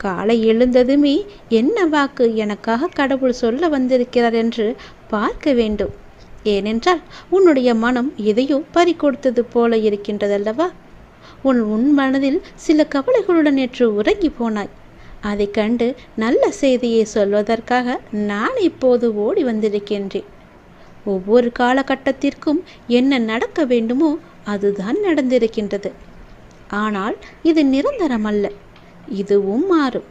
காலை எழுந்ததுமே என்ன வாக்கு எனக்காக கடவுள் சொல்ல வந்திருக்கிறார் என்று பார்க்க வேண்டும். ஏனென்றால் உன்னுடைய மனம் எதையோ பறிக்கொடுத்தது போல இருக்கின்றதல்லவா? உன் உன் மனதில் சில கவலைகளுடன் நேற்று உறங்கி போனாய். அதை கண்டு நல்ல செய்தியை சொல்வதற்காக நான் இப்போது ஓடி வந்திருக்கின்றேன். ஒவ்வொரு காலகட்டத்திற்கும் என்ன நடக்க வேண்டுமோ அதுதான் நடந்திருக்கின்றது. ஆனால் இது நிரந்தரமல்ல. இதுவும் மாறும்.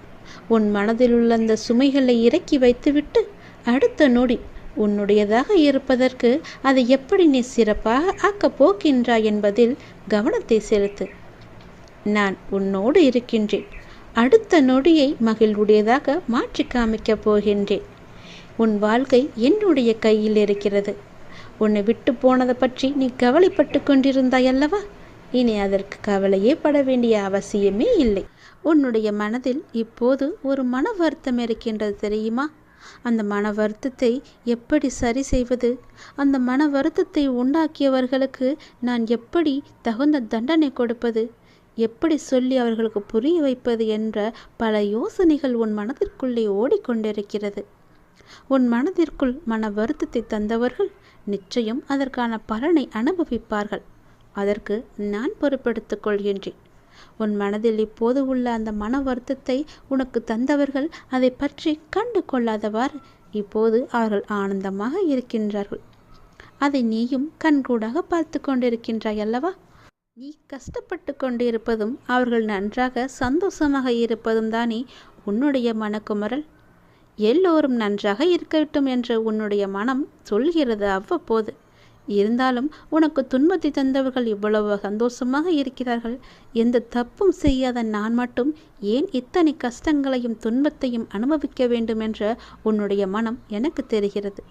உன் மனதில் உள்ள அந்த சுமைகளை இறக்கி வைத்துவிட்டு அடுத்த நொடி உன்னுடையதாக இருப்பதற்கு அதை எப்படி நீ சிறப்பாக ஆக்கப் போகின்றாய் என்பதில் கவனத்தை செலுத்து. நான் உன்னோடு இருக்கின்றேன். அடுத்த நொடியை மகிழ்வுடையதாக மாற்றி காமிக்கப் போகின்றேன். உன் வாழ்க்கை என்னுடைய கையில் இருக்கிறது. உன்னை விட்டு போனதை பற்றி நீ கவலைப்பட்டு கொண்டிருந்தாய் அல்லவா? இனி அதற்கு கவலையே பட வேண்டிய அவசியமே இல்லை. உன்னுடைய மனதில் இப்போது ஒரு மன வருத்தம் இருக்கின்றது தெரியுமா? அந்த மன வருத்தத்தை எப்படி சரி செய்வது? அந்த மன வருத்தத்தை உண்டாக்கியவர்களுக்கு நான் எப்படி தகுந்த தண்டனை கொடுப்பது? எப்படி சொல்லி அவர்களுக்கு புரிய வைப்பது என்ற பல யோசனைகள் உன் மனதிற்குள்ளே ஓடிக்கொண்டிருக்கிறது. உன் மனதிற்குள் மன வருத்தத்தை தந்தவர்கள் நிச்சயம் அதற்கான பலனை அனுபவிப்பார்கள். அதற்கு நான் பொறுப்பெடுத்துக் கொள்கின்றேன். உன் மனதில் இப்போது உள்ள அந்த மன வருத்தத்தை உனக்கு தந்தவர்கள் அதை பற்றி கண்டு கொள்ளாதவாறு இப்போது அவர்கள் ஆனந்தமாக இருக்கின்றார்கள். அதை நீயும் கண்கூடாக பார்த்து கொண்டிருக்கின்றாய் அல்லவா? நீ கஷ்டப்பட்டு கொண்டிருப்பதும் அவர்கள் நன்றாக சந்தோஷமாக இருப்பதும் தானே உன்னுடைய மனக்குமரல்? எல்லோரும் நன்றாக இருக்கட்டும் என்று உன்னுடைய மனம் சொல்கிறது அவ்வப்போது. இருந்தாலும் உனக்கு துன்பத்தை தந்தவர்கள் இவ்வளவு சந்தோஷமாக இருக்கிறார்கள். எந்த தப்பும் செய்யாத நான் மட்டும் ஏன் இத்தனை கஷ்டங்களையும் துன்பத்தையும் அனுபவிக்க வேண்டும் என்ற உன்னுடைய மனம் எனக்கு தெரிகிறது.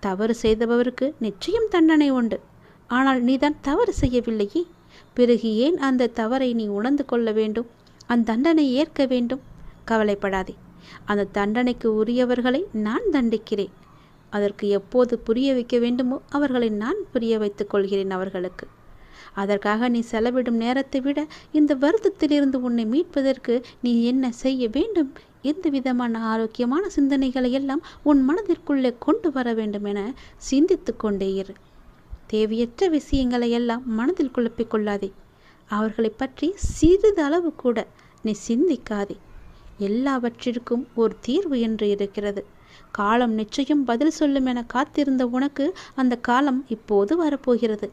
தவறு செய்தவருக்கு நிச்சயம் தண்டனை உண்டு. ஆனால் நீதான் தவறு செய்யவில்லையே. பிறகு ஏன் அந்த தவறை நீ உணர்ந்து கொள்ள வேண்டும்? அந்த தண்டனை ஏற்க வேண்டும். கவலைப்படாதே. அந்த தண்டனைக்கு உரியவர்களை நான் தண்டிக்கிறேன். அதற்கு எப்போது புரிய வைக்க வேண்டுமோ அவர்களை நான் புரிய வைத்துக் கொள்கிறேன் அவர்களுக்கு. அதற்காக நீ செலவிடும் நேரத்தை விட இந்த வருத்தத்திலிருந்து உன்னை மீட்பதற்கு நீ என்ன செய்ய வேண்டும்? எந்த விதமான ஆரோக்கியமான சிந்தனைகளை எல்லாம் உன் மனதிற்குள்ளே கொண்டு வர வேண்டும் என சிந்தித்து கொண்டே இரு. தேவையற்ற விஷயங்களை எல்லாம் மனதில் குழப்பிக் கொள்ளாதே. அவர்களை பற்றி சிறிதளவு கூட நீ சிந்திக்காதே. எல்லாவற்றிற்கும் ஒரு தீர்வு என்று இருக்கிறது. காலம் நிச்சயம் பதில் சொல்லும் என காத்திருந்த உனக்கு அந்த காலம் இப்போது வரப்போகிறது.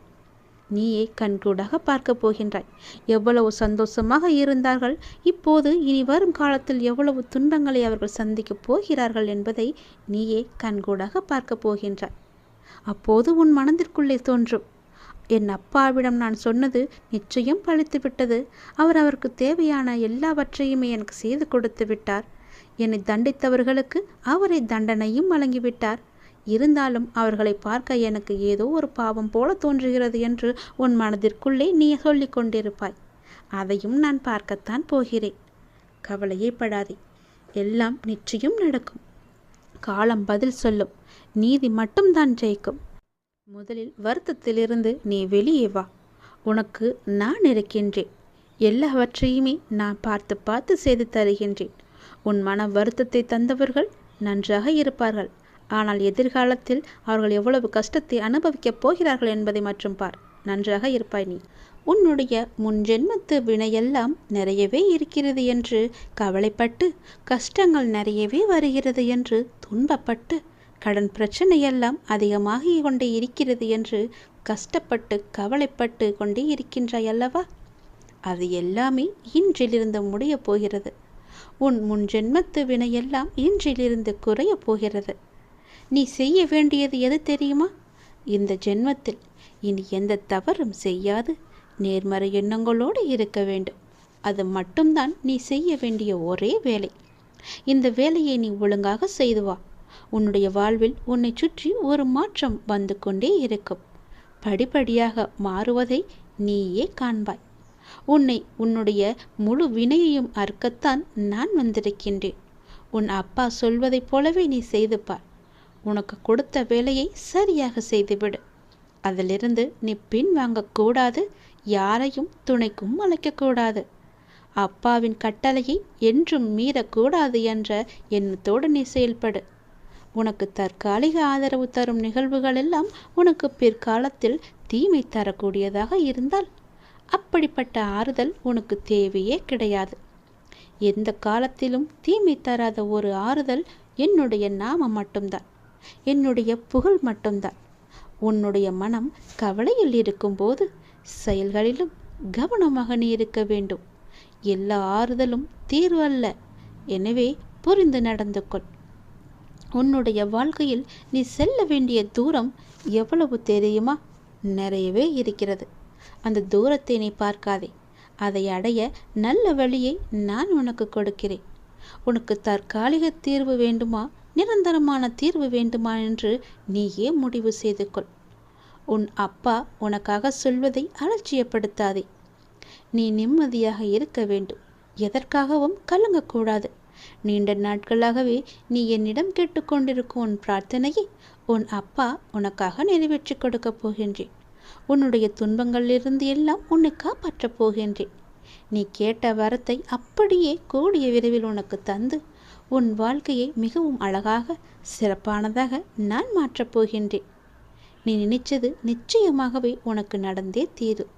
நீயே கண்கூடாக பார்க்கப் போகின்றாய். எவ்வளவு சந்தோஷமாக இருந்தார்கள். இப்போது இனி வரும் காலத்தில் எவ்வளவு துன்பங்களை அவர்கள் சந்திக்கப் போகிறார்கள் என்பதை நீயே கண்கூடாக பார்க்க போகின்றாய். அப்போது உன் மனதிற்குள்ளே தோன்றும். என் அப்பாவிடம் நான் சொன்னது நிச்சயம் பழித்து விட்டது அவர் அவருக்கு தேவையான எல்லாவற்றையுமே எனக்கு செய்து கொடுத்து விட்டார். என்னை தண்டித்தவர்களுக்கு அவரை தண்டனையும் வழங்கிவிட்டார். இருந்தாலும் அவர்களை பார்க்க எனக்கு ஏதோ ஒரு பாவம் போல தோன்றுகிறது என்று உன் மனதிற்குள்ளே நீ சொல்லிக் கொண்டிருப்பாய். அதையும் நான் பார்க்கத்தான் போகிறேன். கவலையே படாதே எல்லாம் நிச்சயம் நடக்கும். காலம் பதில் சொல்லும். நீதி மட்டும்தான் ஜெயிக்கும். முதலில் வருத்தத்திலிருந்து நீ வெளியே வா. உனக்கு நான் இருக்கின்றேன். எல்லாவற்றையுமே நான் பார்த்து பார்த்து செய்து தருகின்றேன். உன் மன வருத்தத்தை தந்தவர்கள் நன்றாக இருப்பார்கள். ஆனால் எதிர்காலத்தில் அவர்கள் எவ்வளவு கஷ்டத்தை அனுபவிக்கப் போகிறார்கள் என்பதை மற்றும் பார். நன்றாக இருப்பாய் நீ. உன்னுடைய முன் ஜென்மத்து வினையெல்லாம் நிறையவே இருக்கிறது என்று கவலைப்பட்டு கஷ்டங்கள் நிறையவே வருகிறது என்று துன்பப்பட்டு கடன் பிரச்சனையெல்லாம் அதிகமாகி கொண்டே இருக்கிறது என்று கஷ்டப்பட்டு கவலைப்பட்டு கொண்டே இருக்கின்றாய் அல்லவா? அது எல்லாமே இன்றிலிருந்து முடியப் போகிறது. உன் முன் ஜென்மத்து வினையெல்லாம் இன்றிலிருந்து குறையப் போகிறது. நீ செய்ய வேண்டியது எது தெரியுமா? இந்த ஜென்மத்தில் இனி எந்த தவறும் செய்யாது. நேர்மறை எண்ணங்களோடு இருக்க வேண்டும். அது மட்டும்தான் நீ செய்ய வேண்டிய ஒரே வேலை. இந்த வேலையை நீ ஒழுங்காக செய்து வா. உன்னுடைய வாழ்வில் உன்னை சுற்றி ஒரு மாற்றம் வந்து கொண்டே இருக்கும். படிப்படியாக மாறுவதை நீயே காண்பாய். உன்னை உன்னுடைய முழு வினையையும் அறுக்கத்தான் நான் வந்திருக்கின்றேன். உன் அப்பா சொல்வதைப் போலவே நீ செய்து பார் உனக்கு கொடுத்த வேலையை சரியாக செய்துவிடு. அதிலிருந்து நீ பின் வாங்கக்கூடாது யாரையும் துணைக்கும் அழைக்கக்கூடாது அப்பாவின் கட்டளையை என்றும் மீறக்கூடாது என்ற எண்ணத்தோடு நீ செயல்படு. உனக்கு தற்காலிக ஆதரவு தரும் நிகழ்வுகள் எல்லாம் உனக்கு பிற்காலத்தில் தீமை தரக்கூடியதாக இருந்தால் அப்படிப்பட்ட ஆறுதல் உனக்கு தேவையே கிடையாது. எந்த காலத்திலும் தீமை தராத ஒரு ஆறுதல் என்னுடைய நாமம் மட்டும்தான். என்னுடைய புகழ் மட்டும்தான். உன்னுடைய மனம் கவலையில் இருக்கும்போது செயல்களிலும் கவனமாக நீ இருக்க வேண்டும். எல்லா ஆறுதலும் தீர்வு அல்ல எனவே புரிந்து நடந்து கொள். உன்னுடைய வாழ்க்கையில் நீ செல்ல வேண்டிய தூரம் எவ்வளவு தெரியுமா? நிறையவே இருக்கிறது. அந்த தூரத்தை நீ பார்க்காதே. அதை அடைய நல்ல வழியை நான் உனக்கு கொடுக்கிறேன். உனக்கு தற்காலிக தீர்வு வேண்டுமா? நிரந்தரமான தீர்வு வேண்டுமா என்று நீயே முடிவு செய்து கொள் உன் அப்பா உனக்காக சொல்வதை அலட்சியப்படுத்தாதே. நீ நிம்மதியாக இருக்க வேண்டும். எதற்காகவும் கலங்கக்கூடாது. நீண்ட நாட்களாகவே நீ என்னிடம் கேட்டுக்கொண்டிருக்கும் உன் பிரார்த்தனையை உன் அப்பா உனக்காக நிறைவேற்றி கொடுக்கப் போகின்றேன். உன்னுடைய துன்பங்களிலிருந்து எல்லாம் உன்னை காப்பாற்றப் போகின்றேன். நீ கேட்ட வரத்தை அப்படியே கூடிய விரைவில் உனக்கு தந்து உன் வாழ்க்கையை மிகவும் அழகாக சிறப்பானதாக நான் மாற்றப் போகின்றேன். நீ நினைச்சது நிச்சயமாகவே உனக்கு நடந்தே தீரும்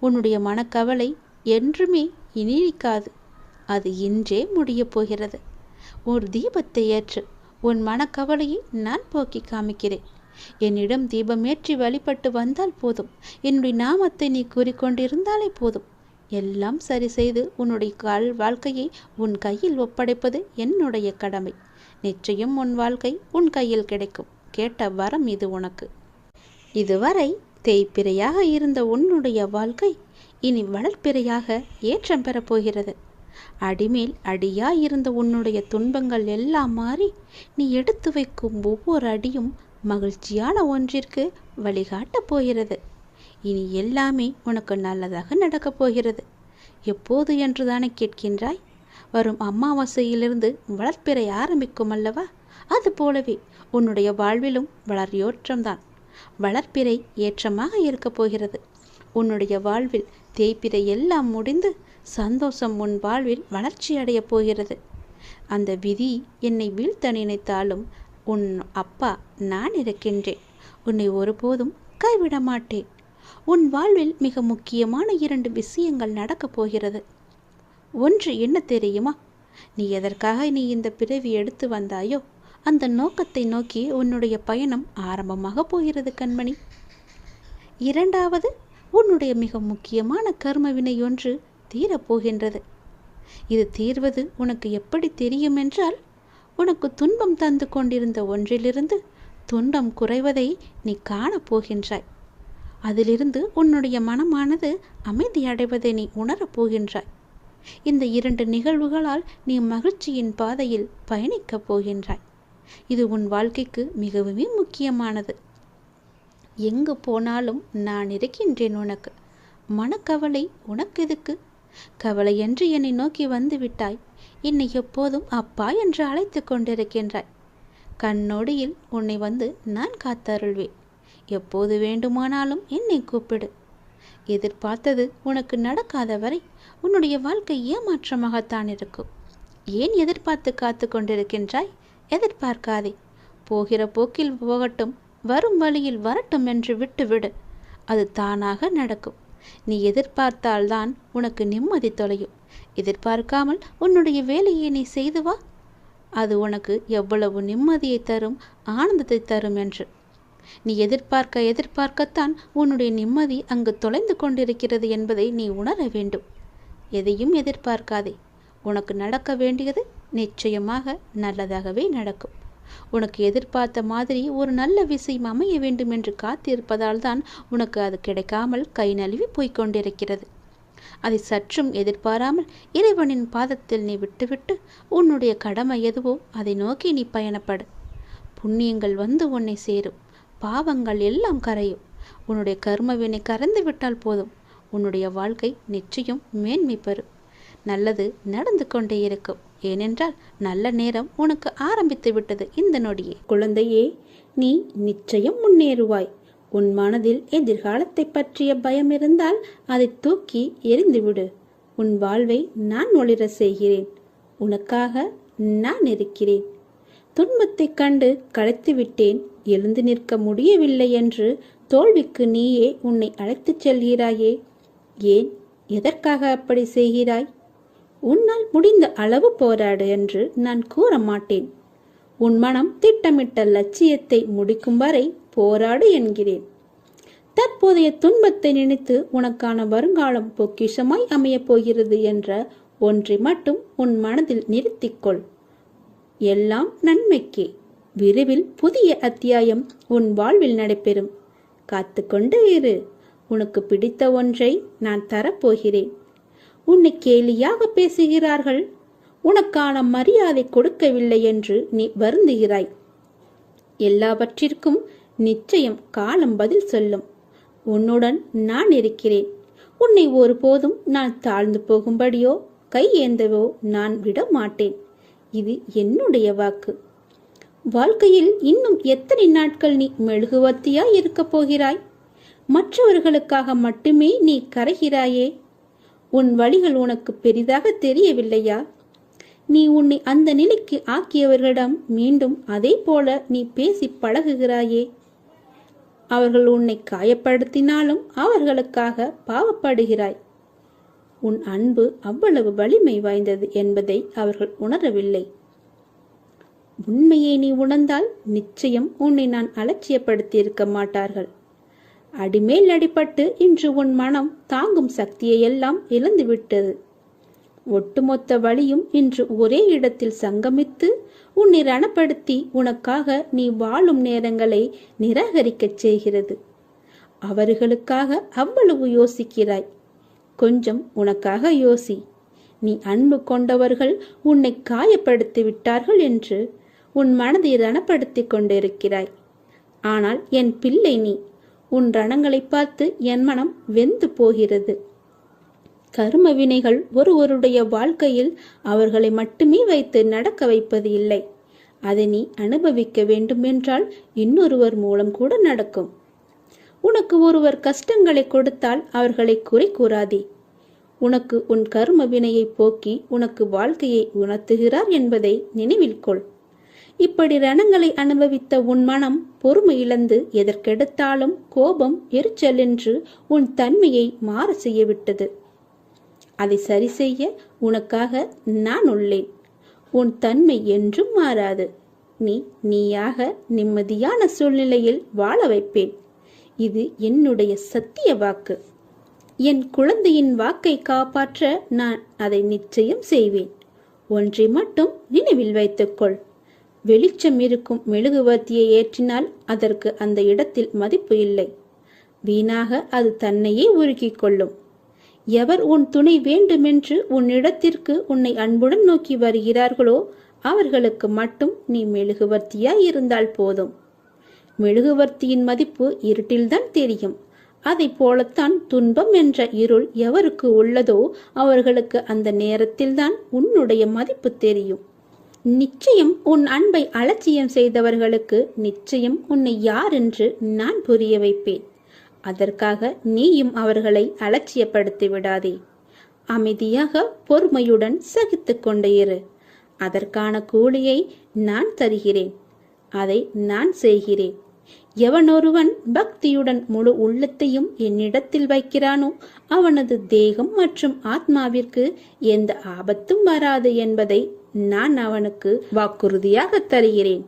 உன்னுடைய மனக்கவலை என்றுமே இனிக்காது அது இன்றே முடியப் போகிறது. ஒரு தீபத்தை ஏற்று உன் மனக்கவலையை நான் போக்கி காமிக்கிறேன். என்னிடம் தீபமேற்றி வழிபட்டு வந்தால் போதும். என்னுடைய நாமத்தை நீ கூறிக்கொண்டிருந்தாலே போதும். எல்லாம் சரி செய்து உன்னுடைய கால் வாழ்க்கையை உன் கையில் ஒப்படைப்பது என்னுடைய கடமை. நிச்சயம் உன் வாழ்க்கை உன் கையில் கிடைக்கும். கேட்ட வரம் இது உனக்கு. இதுவரை தேய்ப்பிரையாக இருந்த உன்னுடைய வாழ்க்கை இனி வளர்ப்பிரையாக ஏற்றம் பெறப்போகிறது அடிமேல் அடியா இருந்த உன்னுடைய துன்பங்கள் எல்லாம் மாறி நீ எடுத்து வைக்கும் ஒவ்வொரு அடியும் மகிழ்ச்சியான ஒன்றிற்கு வழிகாட்டப் போகிறது. இனி எல்லாமே உனக்கு நல்லதாக நடக்கப் போகிறது. எப்போது என்று தானே கேட்கின்றாய்? வரும் அமாவாசையிலிருந்து வளர்ப்பிறை ஆரம்பிக்கும் அல்லவா? அது போலவே உன்னுடைய வாழ்விலும் வளர்யோற்றம்தான் வளர்ப்பிறை ஏற்றமாக இருக்கப் போகிறது. உன்னுடைய வாழ்வில் தேய்ப்பிறை எல்லாம் முடிந்து சந்தோஷம் உன் வாழ்வில் வளர்ச்சி அடையப் போகிறது. அந்த விதி என்னை வீழ்த்த நினைத்தாலும் உன் அப்பா நான் இருக்கின்றேன். உன்னை ஒருபோதும் கைவிட மாட்டேன் உன் வாழ்வில் மிக முக்கியமான இரண்டு விஷயங்கள் நடக்கப் போகிறது. ஒன்று என்ன தெரியுமா? நீ எதற்காக நீ இந்த பிறவி எடுத்து வந்தாயோ அந்த நோக்கத்தை நோக்கி உன்னுடைய பயணம் ஆரம்பமாக போகிறது கண்மணி. இரண்டாவது உன்னுடைய மிக முக்கியமான கர்மவினை ஒன்று தீரப்போகின்றது இது தீர்வது உனக்கு எப்படி தெரியும் என்றால் உனக்கு துன்பம் தந்து கொண்டிருந்த ஒன்றிலிருந்து துன்பம் குறைவதை நீ காணப்போகின்றாய் அதிலிருந்து உன்னுடைய மனமானது அமைதி அடைவதை நீ உணரப் போகின்றாய். இந்த இரண்டு நிகழ்வுகளால் நீ மகிழ்ச்சியின் பாதையில் பயணிக்கப் போகின்றாய். இது உன் வாழ்க்கைக்கு மிகவுமே முக்கியமானது. எங்கு போனாலும் நான் இருக்கின்றேன் உனக்கு. மனக்கவலை உனக்கு எதுக்கு கவலையன்று என்னை நோக்கி வந்து விட்டாய். என்னை எப்போதும் அப்பா என்று அழைத்து கொண்டிருக்கின்றாய். கண்ணொடியில் உன்னை வந்து நான் காத்தருள்வேன். எப்போது வேண்டுமானாலும் என்னை கூப்பிடு. எதிர்பார்த்தது உனக்கு நடக்காத வரை உன்னுடைய வாழ்க்கை ஏமாற்றமாகத்தான் இருக்கும். ஏன் எதிர்பார்த்து காத்து கொண்டிருக்கின்றாய்? எதிர்பார்க்காதே. போகிற போக்கில் போகட்டும் வரும் வழியில் வரட்டும் என்று விட்டுவிடு. அது தானாக நடக்கும். நீ எதிர்பார்த்தால்தான் உனக்கு நிம்மதி தொலையும். எதிர்பார்க்காமல் உன்னுடைய வேலையை நீ செய்து வா. அது உனக்கு எவ்வளவு நிம்மதியை தரும் ஆனந்தத்தை தரும் என்று. நீ எதிர்பார்க்க எதிர்பார்க்கத்தான் உன்னுடைய நிம்மதி அங்கு தொலைந்து கொண்டிருக்கிறது என்பதை நீ உணர வேண்டும். எதையும் எதிர்பார்க்காதே. உனக்கு நடக்க வேண்டியது நிச்சயமாக நல்லதாகவே நடக்கும். உனக்கு எதிர்பார்த்த மாதிரி ஒரு நல்ல விஷயம் அமைய வேண்டும் என்று காத்திருப்பதால் தான் உனக்கு அது கிடைக்காமல் கை நழுவி போய்க் கொண்டிருக்கிறது அதை சற்றும் எதிர்பாராமல் இறைவனின் பாதத்தில் நீ விட்டுவிட்டு உன்னுடைய கடமை எதுவோ அதை நோக்கி நீ பயணப்படு. புண்ணியங்கள் வந்து உன்னை சேரும். பாவங்கள் எல்லாம் கரையும். உன்னுடைய கர்மவினை கறந்து விட்டால் போதும். உன்னுடைய வாழ்க்கை நிச்சயம் மேன்மை பெறும். நல்லது நடந்து கொண்டே இருக்கும். ஏனென்றால் நல்ல நேரம் உனக்கு ஆரம்பித்து விட்டது இந்த நொடியே. குழந்தையே நீ நிச்சயம் முன்னேறுவாய். உன் மனதில் எதிர்காலத்தை பற்றிய பயம் இருந்தால் அதை தூக்கி எரிந்துவிடு உன் வாழ்வை நான் ஒளிர செய்கிறேன். உனக்காக நான் இருக்கிறேன். துன்பத்தைக் கண்டு களைத்து விட்டேன். எழுந்து நிற்க முடியவில்லை என்று தோல்விக்கு நீயே உன்னை அழைத்துச் செல்கிறாயே. ஏன் எதற்காக அப்படி செய்கிறாய்? உன்னால் முடிந்த அளவு போராடு என்று நான் கூற மாட்டேன் உன் மனம் திட்டமிட்ட லட்சியத்தை முடிக்கும் வரை போராடு என்கிறேன். தற்போதைய துன்பத்தை நினைத்து உனக்கான வருங்காலம் பொக்கிஷமாய் அமையப் போகிறது என்ற ஒன்றை மட்டும் உன் மனதில் நிறுத்திக்கொள். எல்லாம் நன்மைக்கே. விரைவில் புதிய அத்தியாயம் உன் வாழ்வில் நடைபெறும். காத்துக்கொண்டு இரு. உனக்கு பிடித்த ஒன்றை நான் தரப்போகிறேன். உன்னை கேலியாக பேசுகிறார்கள். உனக்கான மரியாதை கொடுக்கவில்லை என்று நீ வருந்துகிறாய். எல்லாவற்றிற்கும் நிச்சயம் காலம் பதில் சொல்லும். உன்னுடன் நான் இருக்கிறேன். உன்னை ஒருபோதும் நான் தாழ்ந்து போகும்படியோ கை ஏந்தவோ நான் விட மாட்டேன் இது என்னுடைய வாக்கு. வாழ்க்கையில் இன்னும் எத்தனை நாட்கள் நீ மெழுகுவத்தியாய் இருக்கப் போகிறாய்? மற்றவர்களுக்காக மட்டுமே நீ கரைகிறாயே. உன் வழிகள் உனக்கு பெரிதாக தெரியவில்லையா? நீ உன்னை அந்த நிலைக்கு ஆக்கியவர்களிடம் மீண்டும் அதே போல நீ பேசி பழகுகிறாயே. அவர்கள் உன்னை காயப்படுத்தினாலும் அவர்களுக்காக பாவப்படுகிறாய். உன் அன்பு அவ்வளவு வலிமை வாய்ந்தது என்பதை அவர்கள் உணரவில்லை. உண்மையை நீ உணர்ந்தால் நிச்சயம் உன்னை நான் அலட்சியப்படுத்தியிருக்க மாட்டார்கள். அடிமேல் அடிபட்டு இன்று உன் மனம் தாங்கும் சக்தியை எல்லாம் இழந்துவிட்டது. ஒட்டுமொத்த வழியும் இன்று ஒரே இடத்தில் சங்கமித்து உன்னை ரணப்படுத்தி உனக்காக நீ வாழும் நேரங்களை நிராகரிக்கச் செய்கிறது. அவர்களுக்காக அவ்வளவு யோசிக்கிறாய். கொஞ்சம் உனக்காக யோசி. நீ அன்பு கொண்டவர்கள் உன்னை காயப்படுத்தி விட்டார்கள் என்று உன் மனதை ரணப்படுத்தி கொண்டிருக்கிறாய். ஆனால் என் பிள்ளை நீ. உன் ரணங்களை பார்த்து என் மனம் வெந்து போகிறது. கர்ம வினைகள் ஒருவருடைய வாழ்க்கையில் அவர்களை மட்டுமே வைத்து நடக்க வைப்பது இல்லை. அதை நீ அனுபவிக்க வேண்டுமென்றால் இன்னொருவர் மூலம் கூட நடக்கும். உனக்கு ஒருவர் கஷ்டங்களை கொடுத்தால் அவர்களை குறை கூறாதே. உனக்கு உன் கர்ம வினையை போக்கி உனக்கு வாழ்க்கையை உணர்த்துகிறார் என்பதை நினைவில் கொள். இப்படி ரணங்களை அனுபவித்த உன் மனம் பொறுமை இழந்து எதற்கெடுத்தாலும் கோபம் எரிச்சல் என்று உன் தன்மையை மாற செய்யவிட்டது. அதை சரி செய்ய உனக்காக நான் உள்ளேன். உன் தன்மை என்றும் மாறாது. நீ நீயாக நிம்மதியான சூழ்நிலையில் வாழ வைப்பேன். இது என்னுடைய சத்திய வாக்கு. என் குழந்தையின் வாக்கை காப்பாற்ற நான் அதை நிச்சயம் செய்வேன். ஒன்றை மட்டும் நினைவில் வைத்துக்கொள். வெளிச்சம் இருக்கும் மெழுகுவர்த்தியை ஏற்றினால் அதற்கு அந்த இடத்தில் மதிப்பு இல்லை. வீணாக அது தன்னையே உருக்கிக் கொள்ளும். எவர் உன் துணை வேண்டுமென்று உன்னிடத்திற்கு உன்னை அன்புடன் நோக்கி வருகிறார்களோ அவர்களுக்கு மட்டும் நீ மெழுகுவர்த்தியாய் இருந்தால் போதும். மெழுகுவர்த்தியின் மதிப்பு இருட்டில்தான் தெரியும். அதை போலத்தான் துன்பம் என்ற இருள் எவருக்கு உள்ளதோ அவர்களுக்கு அந்த நேரத்தில்தான் உன்னுடைய மதிப்பு தெரியும். நிச்சயம் உன் அன்பை அலட்சியம் செய்தவர்களுக்கு நிச்சயம் உன்னை யார் என்று நான் புரிய வைப்பேன். அதற்காக நீயும் அவர்களை அலட்சியப்படுத்தி விடாதே. அமைதியாக பொறுமையுடன் சகித்து இரு. அதற்கான கூலியை நான் தருகிறேன். அதை நான் செய்கிறேன். எவனொருவன் பக்தியுடன் முழு உள்ளத்தையும் என்னிடத்தில் வைக்கிறானோ அவனது தேகம் மற்றும் ஆத்மாவிற்கு எந்த ஆபத்தும் வராது என்பதை நான் அவனுக்கு வாக்குறுதியாக தருகிறேன்.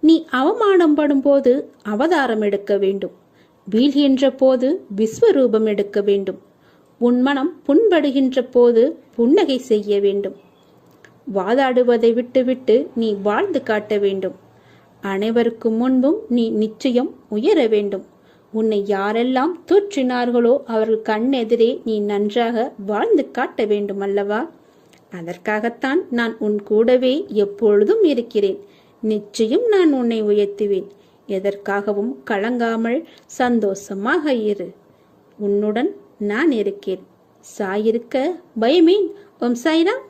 நீ அவமானம் படும்போது அவதாரம் எடுக்க வேண்டும். வீழ்கின்ற போது விஸ்வரூபம் எடுக்க வேண்டும். உன் மனம் புண்படுகின்ற போது புன்னகை செய்ய வேண்டும். வாதாடுவதை விட்டுவிட்டு நீ வாழ்ந்து காட்ட வேண்டும். அனைவருக்கும் முன்பும் நீ நிச்சயம் உயர வேண்டும். உன்னை யாரெல்லாம் தூற்றினார்களோ அவர்கள் கண்ணெதிரே நீ நன்றாக வாழ்ந்து காட்ட வேண்டும் அல்லவா அதற்காகத்தான் நான் உன் கூடவே எப்பொழுதும் இருக்கிறேன். நிச்சயம் நான் உன்னை உயர்த்துவேன். எதற்காகவும் கலங்காமல் சந்தோஷமாக இரு. உன்னுடன் நான் இருக்கேன் சாயிருக்க பயமேன் ஓம் சாய்ராம்.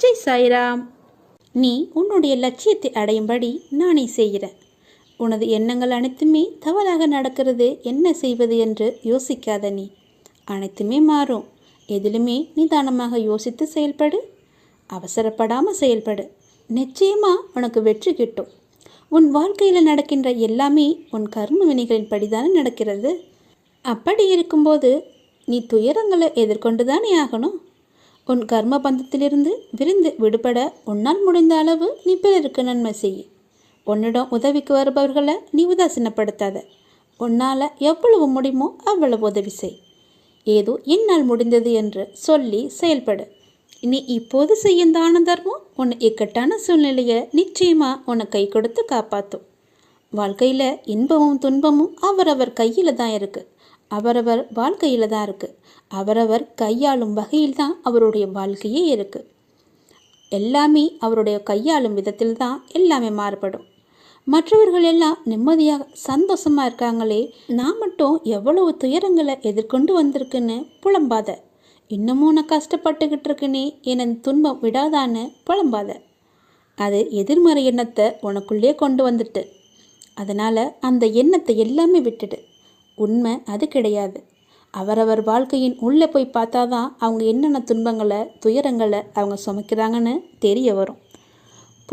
ஜெய் சாய்ராம். நீ உன்னுடைய லட்சியத்தை அடையும்படி நானே செய்கிறேன். உனது எண்ணங்கள் அனைத்துமே தவறாக நடக்கிறது என்ன செய்வது என்று யோசிக்காத நீ. அனைத்துமே மாறும். எதிலுமே நிதானமாக யோசித்து செயல்படு. அவசரப்படாமல் செயல்படு. நிச்சயமாக உனக்கு வெற்றி கிட்டும். உன் வாழ்க்கையில் நடக்கின்ற எல்லாமே உன் கர்ம வினைகளின் படிதானே நடக்கிறது. அப்படி இருக்கும்போது நீ துயரங்களை எதிர்கொண்டு தானே ஆகணும்? உன் கர்ம பந்தத்திலிருந்து விரிந்து விடுபட உன்னால் முடிந்த அளவு நீ பிறருக்கு நன்மை செய். உன்னிடம் உதவிக்கு வருபவர்களை நீ உதாசீனப்படுத்தாத. உன்னால் எவ்வளவு முடியுமோ அவ்வளவு உதவி செய். ஏதோ என்னால் முடிந்தது என்று சொல்லி செயல்படு. நீ இப்போது செய்யும் தான தர்மம் உன்னை இக்கட்டான சூழ்நிலையை நிச்சயமாக உன்னை கை கொடுத்து காப்பாற்றும் வாழ்க்கையில் இன்பமும் துன்பமும் அவரவர் கையில் தான் இருக்குது அவரவர் வாழ்க்கையில் தான் இருக்குது அவரவர் கையாளும் வகையில் தான் அவருடைய வாழ்க்கையே இருக்குது எல்லாமே அவருடைய கையாளும் விதத்தில் தான் எல்லாமே மாறுபடும். மற்றவர்கள் எல்லாம் நிம்மதியாக சந்தோஷமாக இருக்காங்களே நான் மட்டும் எவ்வளவு துயரங்களை எதிர்கொண்டு வந்திருக்குன்னு புலம்பாத. இன்னமும் நான் கஷ்டப்பட்டுக்கிட்டு இருக்கேனே என் துன்பம் விடாதான்னு புலம்பாத. அது எதிர்மறை எண்ணத்தை உனக்குள்ளே கொண்டு வந்துட்டு அதனால் அந்த எண்ணத்தை எல்லாமே விட்டுடு. உண்மை அது கிடையாது. அவரவர் வாழ்க்கையின் உள்ளே போய் பார்த்தா தான் அவங்க என்னென்ன துன்பங்களை துயரங்களை அவங்க சுமைக்கிறாங்கன்னு தெரிய வரும்.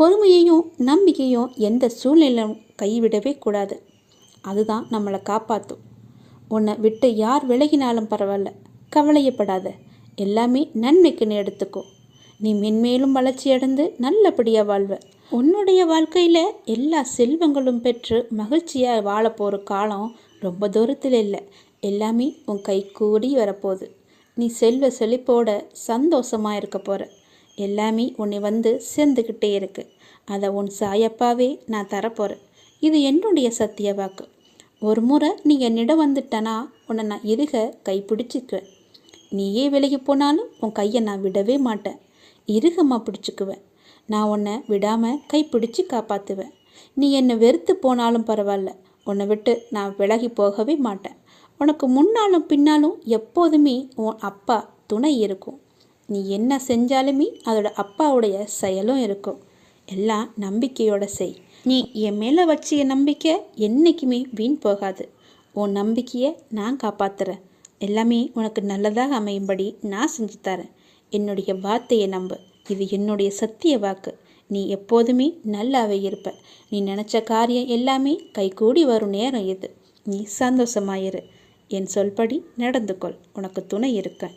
பொறுமையையும் நம்பிக்கையும் எந்த சூழ்நிலையும் கைவிடவே கூடாது. அதுதான் நம்மளை காப்பாற்றும் உன்னை விட்டு யார் விலகினாலும் பரவாயில்ல கவலையப்படாத. எல்லாமே நன்மைக்குன்னு எடுத்துக்கோ. நீ மென்மேலும் வளர்ச்சி அடைந்து நல்லபடியாக வாழ்வ. உன்னுடைய வாழ்க்கையில் எல்லா செல்வங்களும் பெற்று மகிழ்ச்சியாக வாழ போகிற காலம் ரொம்ப தூரத்தில் இல்லை. எல்லாமே உன் கை கூடி வரப்போகுது. நீ செல்வ செழிப்போட சந்தோஷமாக இருக்க போகிற எல்லாமே உன்னை வந்து சேர்ந்துக்கிட்டே இருக்கு. அதை உன் சாயப்பாவே நான் தரப்போகிறேன் இது என்னுடைய சத்திய வாக்கு. ஒரு முறை நீ என்னிடம் வந்துட்டனா உன்னை நான் இருக கைப்பிடிச்சிக்குவேன் நீயே விலகி போனாலும் உன் கையை நான் விடவே மாட்டேன். இறுகமாக பிடிச்சிக்குவேன் நான் உன்னை விடாமல் கைப்பிடிச்சு காப்பாற்றுவேன் நீ என்னை வெறுத்து போனாலும் பரவாயில்ல. உன்னை விட்டு நான் விலகி போகவே மாட்டேன். உனக்கு முன்னாலும் பின்னாலும் எப்போதுமே உன் அப்பா துணை இருக்கும். நீ என்ன செஞ்சாலுமே அதோட அப்பாவுடைய செயலும் இருக்கும். எல்லாம் நம்பிக்கையோட செய். நீ என் மேலே வச்சிய நம்பிக்கை என்றைக்குமே வீண் போகாது. உன் நம்பிக்கையை நான் காப்பாத்துறேன். எல்லாமே உனக்கு நல்லதாக அமையும்படி நான் செஞ்சு தரேன். என்னுடைய வார்த்தையை நம்பு. இது என்னுடைய சத்திய வாக்கு. நீ எப்போதுமே நல்லாவே இருப்ப. நீ நினச்ச காரியம் எல்லாமே கைகூடி வரும் நேரம் இது. நீ சந்தோஷமாயிரு என் சொல்படி நடந்து கொள் உனக்கு துணை இருக்கேன்.